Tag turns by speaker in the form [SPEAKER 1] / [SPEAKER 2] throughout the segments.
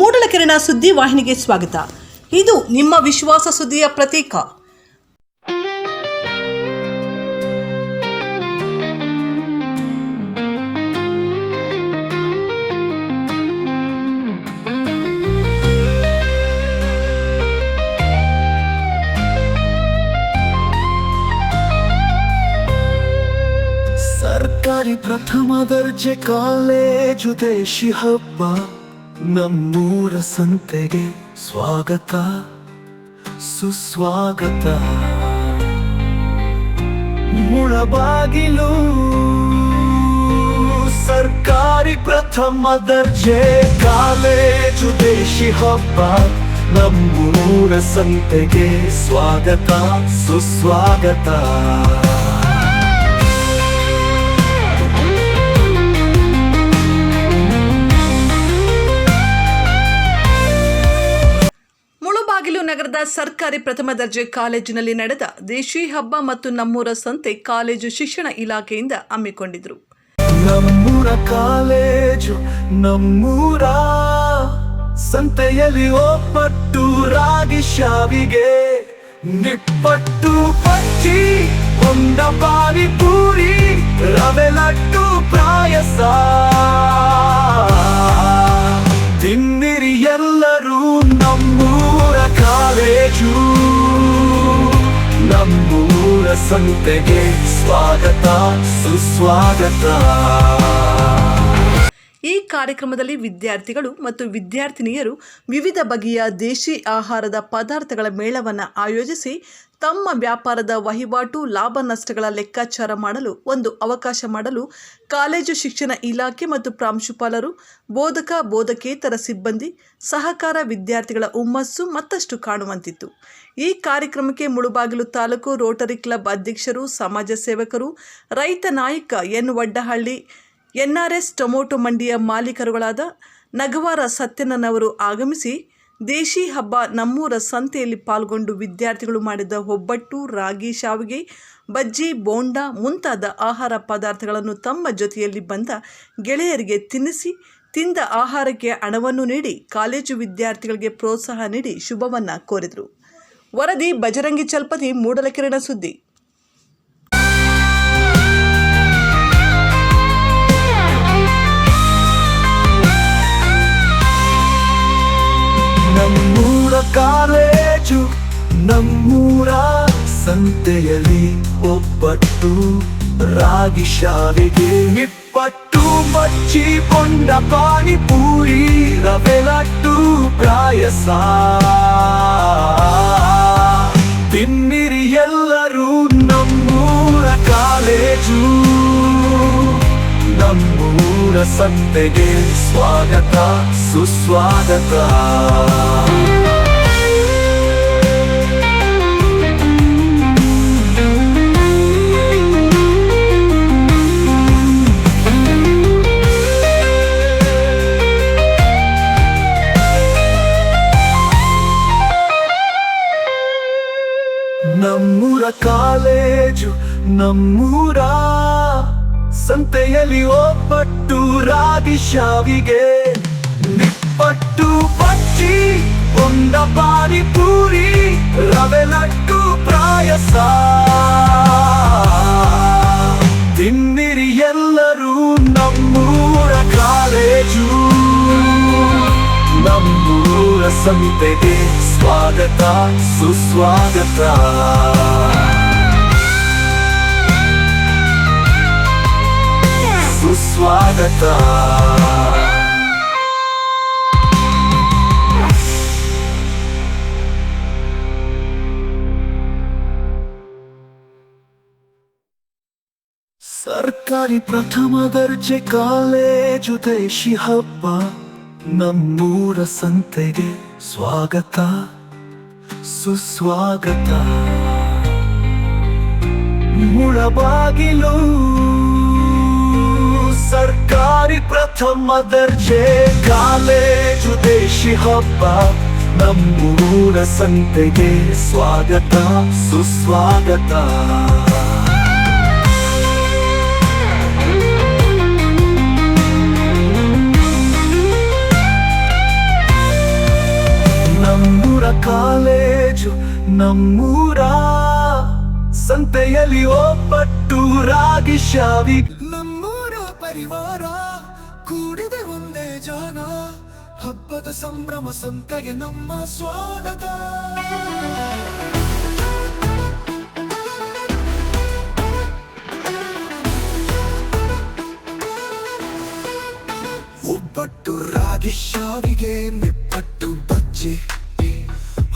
[SPEAKER 1] ಮೂಡಲಕೆರೆನ ಸುದ್ದಿ ವಾಹಿನಿಗೆ ಸ್ವಾಗತ. ಇದು ನಿಮ್ಮ ವಿಶ್ವಾಸ ಸುದ್ದಿಯ ಪ್ರತೀಕ.
[SPEAKER 2] ಸರ್ಕಾರಿ ಪ್ರಥಮ ದರ್ಜೆ ಕಾಲೇಜು ದೇಶಿ ಹಬ್ಬ. ನಮ್ಮೂರ ಸಂತೆಗೆ ಸ್ವಾಗತ, ಸುಸ್ವಾಗತ. ಮುಳಬಾಗಿಲು, ಸರ್ಕಾರಿ ಪ್ರಥಮ ದರ್ಜೆ, ಕಾಲೇಜು ದೇಶಿ ಹಬ್ಬ. ನಮ್ಮೂರ ಸಂತೆಗೆ ಸ್ವಾಗತ, ಸುಸ್ವಾಗತ.
[SPEAKER 1] ಸರ್ಕಾರಿ ಪ್ರಥಮ ದರ್ಜೆ ಕಾಲೇಜಿನಲ್ಲಿ ನಡೆದ ದೇಶಿ ಹಬ್ಬ ಮತ್ತು ನಮ್ಮೂರ ಸಂತೆ ಕಾಲೇಜು ಶಿಕ್ಷಣ ಇಲಾಖೆಯಿಂದ ಹಮ್ಮಿಕೊಂಡಿದ್ರು.
[SPEAKER 2] ನಮ್ಮೂರ ಕಾಲೇಜು, ನಮ್ಮೂರ ಸಂತೆಯಲ್ಲಿ ಒಪ್ಪಟ್ಟು ರಾಗಿ ಶಾವಿಗೆ, ನಿಪ್ಪಟ್ಟು ಪಚ್ಚಿ, ಒಂದ ಬಾರಿ ಪೂರಿ, ರವೆ ಲಟ್ಟು ಪ್ರಾಯಸ ತಿನ್ನಿರಿ ಸಂತೆಗೆ ಸ್ವಾಗತ ಸುಸ್ವಾಗತ.
[SPEAKER 1] ಕಾರ್ಯಕ್ರಮದಲ್ಲಿ ವಿದ್ಯಾರ್ಥಿಗಳು ಮತ್ತು ವಿದ್ಯಾರ್ಥಿನಿಯರು ವಿವಿಧ ಬಗೆಯ ದೇಶಿ ಆಹಾರದ ಪದಾರ್ಥಗಳ ಮೇಳವನ್ನು ಆಯೋಜಿಸಿ ತಮ್ಮ ವ್ಯಾಪಾರದ ವಹಿವಾಟು, ಲಾಭ ನಷ್ಟಗಳ ಲೆಕ್ಕಾಚಾರ ಮಾಡಲು ಒಂದು ಅವಕಾಶ ಮಾಡಲು ಕಾಲೇಜು ಶಿಕ್ಷಣ ಇಲಾಖೆ ಮತ್ತು ಪ್ರಾಂಶುಪಾಲರು, ಬೋಧಕ, ಬೋಧಕೇತರ ಸಿಬ್ಬಂದಿ, ಸಹಕಾರ ವಿದ್ಯಾರ್ಥಿಗಳ ಹುಮ್ಮಸ್ಸು ಮತ್ತಷ್ಟು ಕಾಣುವಂತಿತ್ತು. ಈ ಕಾರ್ಯಕ್ರಮಕ್ಕೆ ಮುಳುಬಾಗಿಲು ತಾಲೂಕು ರೋಟರಿ ಕ್ಲಬ್ ಅಧ್ಯಕ್ಷರು, ಸಮಾಜ ಸೇವಕರು, ರೈತ ನಾಯಕ ಎನ್ ವಡ್ಡಹಳ್ಳಿ ಎನ್ಆರ್ಎಸ್ ಟೊಮೊಟೊ ಮಂಡಿಯ ಮಾಲೀಕರುಗಳಾದ ನಗವಾರ ಸತ್ಯನನವರು ಆಗಮಿಸಿ ದೇಶಿ ಹಬ್ಬ ನಮ್ಮೂರ ಸಂತೆಯಲ್ಲಿ ಪಾಲ್ಗೊಂಡು ವಿದ್ಯಾರ್ಥಿಗಳು ಮಾಡಿದ ಒಬ್ಬಟ್ಟು, ರಾಗಿ, ಶಾವಿಗೆ, ಬಜ್ಜಿ, ಬೋಂಡ ಮುಂತಾದ ಆಹಾರ ಪದಾರ್ಥಗಳನ್ನು ತಮ್ಮ ಜೊತೆಯಲ್ಲಿ ಬಂದ ಗೆಳೆಯರಿಗೆ ತಿನ್ನಿಸಿ, ತಿಂದ ಆಹಾರಕ್ಕೆ ಹಣವನ್ನು ನೀಡಿ ಕಾಲೇಜು ವಿದ್ಯಾರ್ಥಿಗಳಿಗೆ ಪ್ರೋತ್ಸಾಹ ನೀಡಿ ಶುಭವನ್ನು ಕೋರಿದರು. ವರದಿ ಬಜರಂಗಿ ಚಲ್ಪತಿ ಮೂಡಲಕಿರಣ ಸುದ್ದಿ.
[SPEAKER 2] ಕಾಲೇಜು ನಮ್ಮೂರ ಸಂತೆಯಲ್ಲಿ ಒಬ್ಬಟ್ಟು ರಾಗಿ ಶಾವಿಗೆ ನಿಪ್ಪಟ್ಟು ಮಚ್ಚಿ ಕೊಂಡ ಪಾನಿಪೂರಿ, ರವೆ ಲಟ್ಟು ಪ್ರಾಯಸ ತಿನ್ನಿರಿ ಎಲ್ಲರೂ ನಮ್ಮೂರ ಕಾಲೇಜು. ನಮ್ಮೂರ ಸಂತೆಗೆ ಸ್ವಾಗತ, ಸುಸ್ವಾಗತ. ನಮ್ಮೂರ ಸಂತೆಯಲ್ಲಿ ಒಬ್ಬಟ್ಟು ರಾಗಿ ಶಾವಿಗೆ, ನಿಪ್ಪಟ್ಟು ಪಟ್ಟಿ ಒಂದ ಪಾನಿ ಪೂರಿ, ರವೆ ಲಟ್ಟು ಪ್ರಾಯಸ ತಿನ್ನಿರಿ ಎಲ್ಲರೂ ನಮ್ಮೂರ ಕಾಲೇಜು. ನಮ್ಮೂರ ಸಂತೆಗೆ ಸ್ವಾಗತ, ಸುಸ್ವಾಗತ. ಸುಸ್ವಾಗತ ಸರ್ಕಾರಿ ಪ್ರಥಮ ದರ್ಜೆ ಕಾಲೇಜು ದೇಶಿ ಹಬ್ಬ ನಮ್ಮೂರ ಸಂತೆಗೆ ಸ್ವಾಗತ. ಸುಸ್ವಾಗತ. ಮುಳಬಾಗಿಲು ಸರ್ಕಾರಿ ಪ್ರಥಮ ದರ್ಜೆ, ಕಾಲೇಜು ದೇಶಿ ಹಬ್ಬ. ನಮ್ಮೂರ ಸಂತೆಗೆ ಸ್ವಾಗತ, ಸುಸ್ವಾಗತ. ನಮ್ಮೂರ ಕಾಲೇಜು, ನಮ್ಮೂರ ಸಂತೆಯಲ್ಲಿ ಒಬ್ಬಟ್ಟು ರಾಗಿ ಶಾವಿ ಪರಿವಾರ ಕೂಡಿದೆ ಒಂದೇ ಜಾಗ ಹಬ್ಬದ ಸಂಭ್ರಮ ಸಂತೆಗೆ ನಮ್ಮ ಸ್ವಾಗತ. ಒಬ್ಬಟ್ಟು ರಾಗಿ ಶಾವಿಗೆ, ನಿಪ್ಪಟ್ಟು ಬಜ್ಜಿ.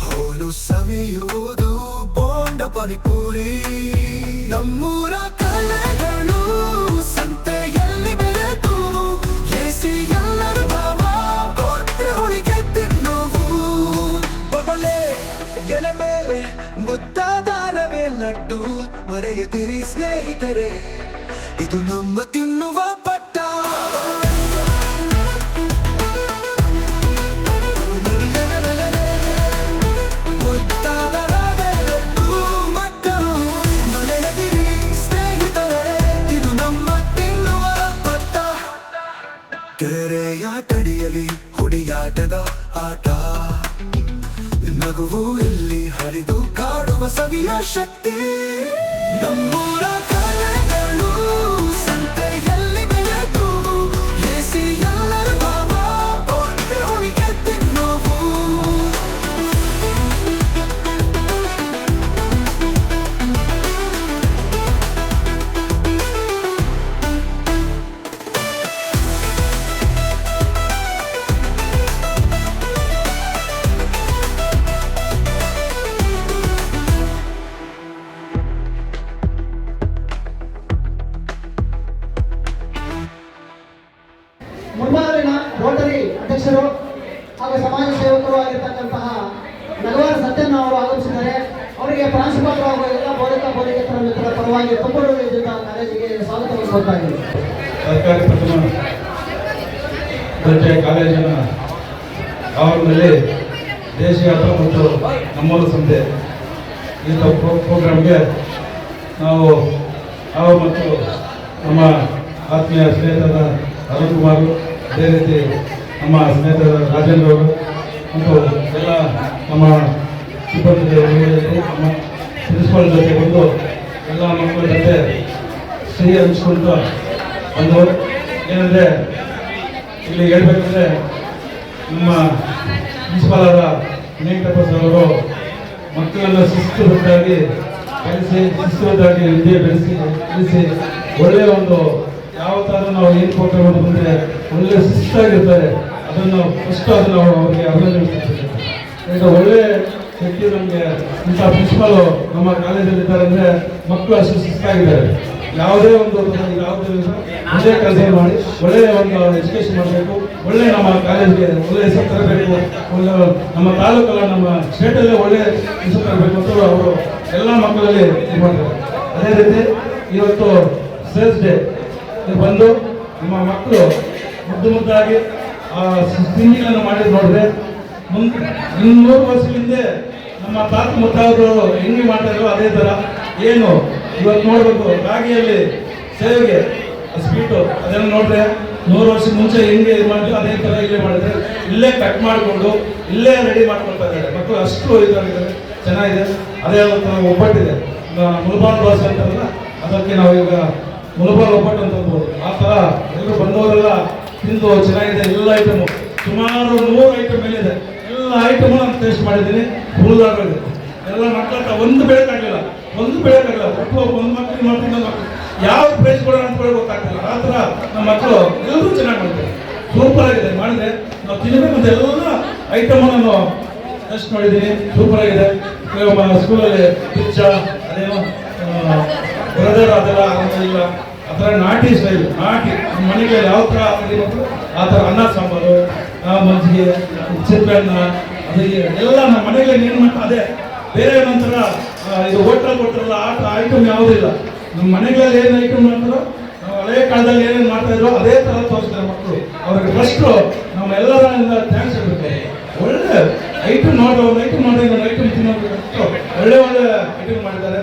[SPEAKER 2] ಹೋಲು ಸವಿಯುವುದು ಬೋಂಡ ಪರಿಪೂರಿ ನಮ್ಮೂರ ಮರೆಯುತ್ತಿರಿ ಸ್ನೇಹಿತರೆ, ಇದು ನಮ್ಮ ತಿನ್ನುವ ಪಟ್ಟ. ಕೆರೆಯ ತಡಿಯಲಿ ಹುಡಿಯಾಟದ ಆಟ. ನಗುವು ಇಲ್ಲಿ ಹರಿದು ಕಾಡುವ ಸವಿಯ ಶಕ್ತಿ. ನಮ್ಮೂರ
[SPEAKER 3] ರೋಟರಿ ಅಧ್ಯಕ್ಷರು ಹಾಗೂ ಸಮಾಜ ಸೇವಕರು ಆಗಿರ್ತಕ್ಕಂತಹ ನಗವಾರ ಸತ್ಯನ ಅವರು ಆಗಮಿಸಿದ್ದಾರೆ ಅವರಿಗೆ ಪ್ರಾಂಶುಪಾಲರು ಹಾಗೂ ಎಲ್ಲ ಬೋಧಕ ಬೋಧಕೇತರ ಮಿತ್ರರ ಪರವಾಗಿ ತುಂಬುರುಳಿದ್ದ ಕಾಲೇಜಿಗೆ ಸ್ವಾಗತವನ್ನು ಕೋರ್ತಾ ಇದ್ದೀವಿ.
[SPEAKER 4] ಸರ್ಕಾರಿ ಪ್ರಥಮ ದರ್ಜೆ ಕಾಲೇಜಿನ ಆವರಣದಲ್ಲಿ ದೇಶೀಯ ಹಬ್ಬ ಮತ್ತು ನಮ್ಮೂರು ಸಂತೆ ಇಂಥ ಪ್ರೋ, ಪ್ರೋಗ್ರಾಮ್ಗೆ ನಾವು ನಾವು ಮತ್ತು ನಮ್ಮ ಆತ್ಮೀಯ ಸ್ನೇಹಿತರ ಅರುಣ್ ಕುಮಾರ್ ಅದೇ ರೀತಿ ನಮ್ಮ ಸ್ನೇಹಿತರ ರಾಜೇಂದ್ರ ಅವರು ಮತ್ತು ಎಲ್ಲ ನಮ್ಮ ಸಿಬ್ಬಂದಿ ನಮ್ಮ ಪ್ರಿನ್ಸಿಪಾಲ್ ಜೊತೆ ಬಂದು ಎಲ್ಲ ಮಕ್ಕಳ ಜೊತೆ ಸಿಹಿ ಹಂಚ್ಕೊಂತ ಬಂದವರು. ಏನಂದರೆ, ಇಲ್ಲಿ ಹೇಳ್ಬೇಕಂದ್ರೆ ನಮ್ಮ ಪ್ರಿನ್ಸಿಪಾಲರ ಅವರು ಮಕ್ಕಳನ್ನು ಶಿಸ್ತುಬದ್ಧಾಗಿ ಬೆಳೆಸಿ ಶಿಸ್ತುಬದ್ಧಾಗಿ ವಿದ್ಯೆ ಬೆಳೆಸಿ ಕಲಿಸಿ ಒಳ್ಳೆಯ ಒಂದು ಯಾವ ಥರ ನಾವು ಏನು ಕೊಟ್ಟರು ಅಂತಂದರೆ ಒಳ್ಳೆ ಶಿಸ್ತಾಗಿರ್ತಾರೆ ಅದನ್ನು ಫಸ್ಟ್ ಅದನ್ನು ನಾವು ಅವರಿಗೆ ಅಭಿನಂದಿಸ್ತೀವಿ ಈಗ ಒಳ್ಳೆ ವ್ಯಕ್ತಿ ನಮಗೆ ಇಂಥ ಪ್ರಿನ್ಸಿಪಾಲು ನಮ್ಮ ಕಾಲೇಜಲ್ಲಿ ಇದ್ದಾರೆ ಅಂದರೆ ಮಕ್ಕಳು ಅಷ್ಟು ಶಿಸ್ತಾಗಿದ್ದಾರೆ ಯಾವುದೇ ಒಂದು ಯಾವುದೇ ಒಳ್ಳೆ ಕೆಲಸ ಮಾಡಿ ಒಳ್ಳೆಯ ಒಂದು ಎಜುಕೇಶನ್ ಮಾಡಬೇಕು. ಒಳ್ಳೆ ನಮ್ಮ ಕಾಲೇಜ್ಗೆ ಒಳ್ಳೆ ಹೆಸರು ತರಬೇಕು. ಒಳ್ಳೆ ನಮ್ಮ ತಾಲೂಕಲ್ಲ ನಮ್ಮ ಸ್ಟೇಟಲ್ಲೇ ಒಳ್ಳೆ ಹೆಸರು ತರಬೇಕು ಅಂತ ಅವರು ಎಲ್ಲ ಮಕ್ಕಳಲ್ಲಿ ಮಾಡ್ತಾರೆ. ಅದೇ ರೀತಿ ಇವತ್ತು ಸೇಲ್ಸ್ ಡೇ ಬಂದು ನಮ್ಮ ಮಕ್ಕಳು ಮುದ್ದು ಮುದ್ದಾಗಿ, ಆ ಸಿಂಗಿಗಳನ್ನು ಮಾಡಿದ್ ನೋಡಿದ್ರೆ ಮುಂದೆ ಇನ್ನೂರು ವರ್ಷ ಹಿಂದೆ ನಮ್ಮ ತಾತ ಮುತ್ತಾದರು ಹೆಂಗೆ ಮಾಡ್ತಾರೋ ಅದೇ ತರ ಏನು, ಇವತ್ತು ನೋಡಬೇಕು, ರಾಗಿಯಲ್ಲಿ ಸೇವೆಗೆ ಸ್ವೀಟು ಅದನ್ನು ನೋಡ್ರೆ. ನೂರು ವರ್ಷ ಮುಂಚೆ ಹೆಂಗೆ ಇದು ಮಾಡಿದ್ರು ಅದೇ ತರ ಇಲ್ಲೇ ಮಾಡಿದ್ರೆ. ಇಲ್ಲೇ ಕಟ್ ಮಾಡಿಕೊಂಡು, ಇಲ್ಲೇ ರೆಡಿ ಮಾಡ್ಕೊಳ್ತಾ ಇದ್ದಾರೆ. ಮಕ್ಕಳು ಅಷ್ಟು ಇದಾಗಿದ್ದಾರೆ ಚೆನ್ನಾಗಿದೆ. ಅದೇ ಒಬ್ಬಟ್ಟಿದೆ. ಮುಲ್ಬಾನ್ ದೋಸೆ ಅಂತಾರಲ್ಲ, ಅದಕ್ಕೆ ನಾವು ಈಗ ಮುಲ್ಬಾನ್ ಒಬ್ಬಟ್ಟು ಅಂತ ಅನ್ಬೋದು ಆ ಥರ ಎಲ್ಲರೂ ಬಂದವರೆಲ್ಲ ತಿಂದು ಚೆನ್ನಾಗಿದೆ, ಎಲ್ಲ ಐಟಮು ಸುಮಾರು ನೂರು ಐಟಮ್ ಇದೆ ಎಲ್ಲ ಐಟಮ್ ನಾನು ಟೇಸ್ಟ್ ಮಾಡಿದ್ದೀನಿ. ಹುಲ್ದಾಗಿದೆ ಎಲ್ಲ ಮಕ್ಕಳ ಒಂದು ಬೆಳಕಾಗಲಿಲ್ಲ. ಒಂದು ಬೆಳಕಾಗಲ್ಲ ಒಟ್ಟು ಒಂದು ಮಕ್ಕಳಿಗೆ ಮಾಡ್ತಿದ್ದ ಮಕ್ಕಳು ಯಾವ ಪ್ರೈಸ್ ಕೊಡೋಣ ಅಂತ ಗೊತ್ತಾಗ್ತಿಲ್ಲ ಆ ಥರ ನಮ್ಮ ಮಕ್ಕಳು ಎಲ್ಲರೂ ಚೆನ್ನಾಗಿ ಮಾಡ್ತಾರೆ. ಸೂಪರ್ ಆಗಿದೆ. ಮಾಡಿದ್ರೆ ನಾವು ತಿನ್ನಬೇಕಂತ ಎಲ್ಲ ಐಟಮ್ ನಾನು ಟೆಸ್ಟ್ ಮಾಡಿದ್ದೀನಿ. ಸೂಪರ್ ಆಗಿದೆ. ಸ್ಕೂಲಲ್ಲಿ ಪಿಜ್ಜಾ ಅದೇನೋ ಬ್ರದರ್ ಅದೆಲ್ಲ ಇಲ್ಲ ಆ ಥರ ನಾಟಿ ಸ್ಟೈಲ್, ನಾಟಿ. ಮನೆಗೆ ಯಾವ ಥರ ಆ ಥರ ಅನ್ನ, ಸಾಂಬಾರು ಮಜ್ಜಿಗೆ ಚಿತ್ರಾನ್ನ ಅದಕ್ಕೆ ಎಲ್ಲ ನಮ್ಮ ಮನೆಗೆ ಏನು ಅದೇ. ಬೇರೆ ನಂತರ ಇದು ಹೋಟೆಲ್ ಕೊಟ್ಟಿರಲ್ಲ, ಆ ಐಟಮ್ ಯಾವುದಿಲ್ಲ ನಮ್ಮ ಮನೆಗಳಲ್ಲಿ ಏನು ಐಟಮ್ ಮಾಡ್ತಾರೋ ಹಳೆ ಕಾಲದಲ್ಲಿ ಏನೇನು ಮಾಡ್ತಾ ಇದ್ರು ಅದೇ ತರ ತೋರಿಸ್ತಾರೆ ಮಕ್ಕಳು. ಅವ್ರಿಗೆ ಫಸ್ಟ್ ನಮ್ಮ ಎಲ್ಲರಿಂದ ಥ್ಯಾಂಕ್ಸ್ ಹೇಳ್ಬೇಕು. ಒಳ್ಳೆ ಐಟಮ್ ನೋಡೋ ಒಂದು ಐಟಮ್ ಮಾಡಿದ್ರೆ ಐಟಮ್ ತಿನ್ನೋದು. ಒಳ್ಳೆ ಒಳ್ಳೆ ಐಟಮ್ ಮಾಡಿದ್ದಾರೆ.